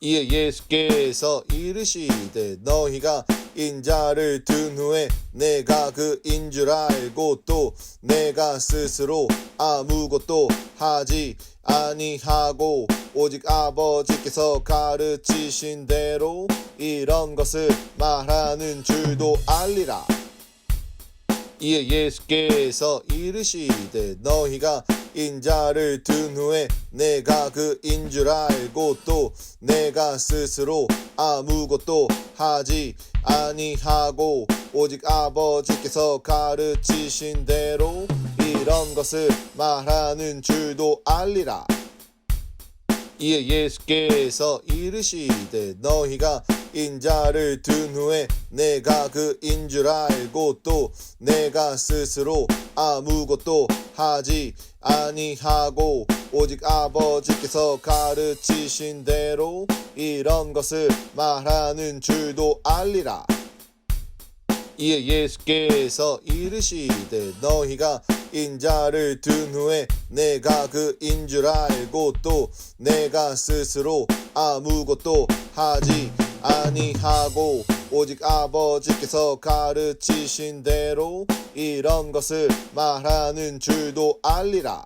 이에 예수께서 이르시되 너희가 인자를 든 후에 내가 그인 줄 알고 또 내가 스스로 아무것도 하지 아니하고 오직 아버지께서 가르치신 대로 이런 것을 말하는 줄도 알리라. 이에 예수께서 이르시되 너희가 인자를 든 후에 내가 그인 줄 알고 또 내가 스스로 아무것도 하지 아니하고 오직 아버지께서 가르치신 대로 이런 것을 말하는 줄도 알리라. 이에 예수께서 이르시되 너희가 인자를 든 후에 내가 그인 줄 알고 또 내가 스스로 아무것도 하지 아니하고 오직 아버지께서 가르치신 대로 이런 것을 말하는 줄도 알리라. 이에 예수께서 이르시되 너희가 인자를 든 후에 내가 그인 줄 알고 또 내가 스스로 아무것도 하지 아니하고 오직 아버지께서 가르치신 대로 이런 것을 말하는 줄도 알리라.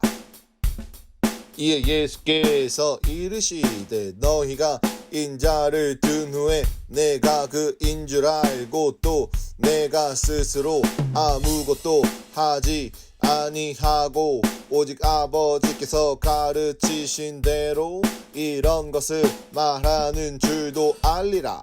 이에 예수께서 이르시되 너희가 인자를 든 후에 내가 그인 줄 알고 또 내가 스스로 아무것도 하지 아니하고 오직 아버지께서 가르치신 대로 이런 것을 말하는 줄도 알리라.